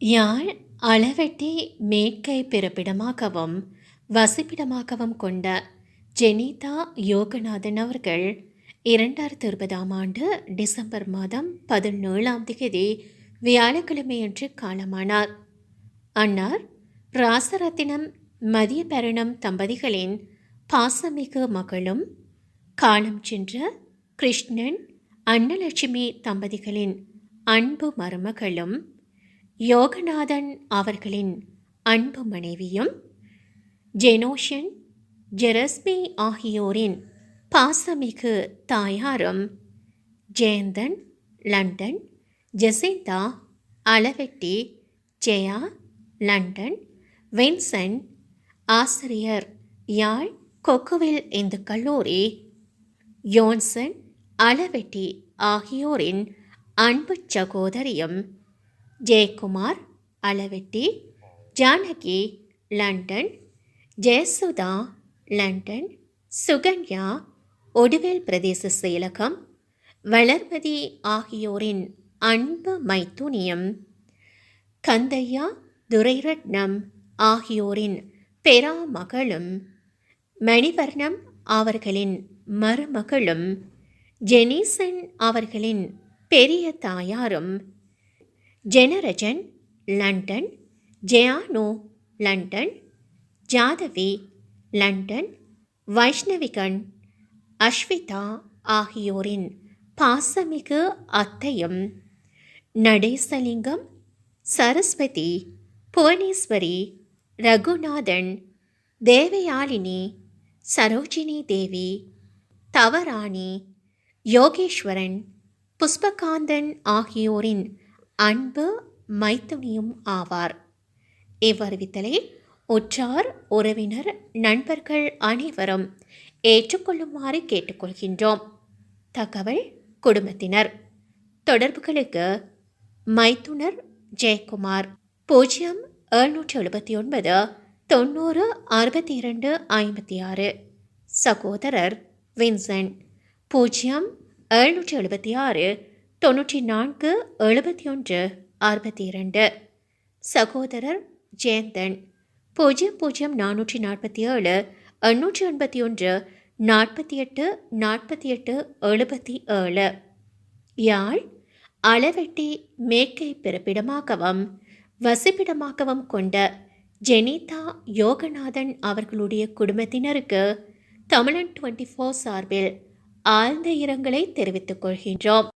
யாழ் அளவெட்டி மேற்கை பிறப்பிடமாகவும் வசிப்பிடமாகவும் கொண்ட ஜெனிதா யோகநாதன் அவர்கள் இரண்டாயிரத்தி இருபதாம் ஆண்டு டிசம்பர் மாதம் பதினேழாம் தேதி வியாழக்கிழமையன்று காலமானார். அன்னார் ராசரத்தினம் மதிய பரணம் தம்பதிகளின் பாசமிகு மகளும் காலம் சென்ற கிருஷ்ணன் அன்னலட்சுமி தம்பதிகளின் அன்பு மருமகளும் யோகநாதன் அவர்களின் அன்பு மனைவியும் ஜெனோஷன் ஜெரஸ்மி ஆகியோரின் பாசமிகு தாயாரும் Jeyanthan London Jesintha Alaveddy Jeya London Vincent ஆசிரியர் யாழ் கொக்குவில் இந்து கல்லூரி யோன்சன் அளவெட்டி ஆகியோரின் அன்பு சகோதரியும் ஜெயக்குமார் அளவெட்டி ஜானகி லண்டன் ஜெயசுதா லண்டன் சுகன்யா ஒடுவேல் பிரதேச செயலகம் வளர்மதி ஆகியோரின் அன்பு மைத்துனியம் கந்தையா துரைரட்னம் ஆகியோரின் பெரா மகளும் மணிவர்ணம் அவர்களின் மருமகளும் ஜெனீசன் அவர்களின் பெரிய தாயாரும் Jenarajan London Jeyano London Jathavi London Vaishnavikan Ashvitha ஆகியோரின் பாசமிகு அத்தையும் நடேசலிங்கம் சரஸ்வதி புவனேஸ்வரி ரகுநாதன் தேவயாலினி சரோஜினி தேவி தவராணி யோகேஸ்வரன் புஷ்பகாந்தன் ஆகியோரின் அன்பு மைத்துனியும் ஆவார். இவ்வறிவித்தலை உற்றார் உறவினர் நண்பர்கள் அனைவரும் ஏற்றுக்கொள்ளுமாறு கேட்டுக்கொள்கின்றோம். தகவல் குடும்பத்தினர். தொடர்புகளுக்கு மைத்துனர் ஜெயக்குமார். பூஜ்ஜியம் எழுநூற்றி எழுபத்தி ஒன்பது தொண்ணூறு அறுபத்தி இரண்டு ஐம்பத்தி ஆறு சகோதரர் வின்சென்ட் பூஜ்ஜியம் எழுநூற்றி எழுபத்தி ஆறு தொண்ணூற்றி நான்கு எழுபத்தி ஒன்று அறுபத்தி இரண்டு சகோதரர் ஜெயந்தன் பூஜ்ஜியம் பூஜ்ஜியம் நானூற்றி நாற்பத்தி ஏழு எண்ணூற்றி எண்பத்தி ஒன்று நாற்பத்தி எட்டு நாற்பத்தி எட்டு எழுபத்தி ஏழு யாழ் அளவெட்டி மேற்கை பிறப்பிடமாகவும் வசிப்பிடமாகவும் கொண்ட ஜெனிதா யோகநாதன் அவர்களுடைய குடும்பத்தினருக்கு தமிழன் டுவெண்ட்டி ஃபோர் சார்பில் ஆழ்ந்த இரங்கலை தெரிவித்துக் கொள்கின்றோம்.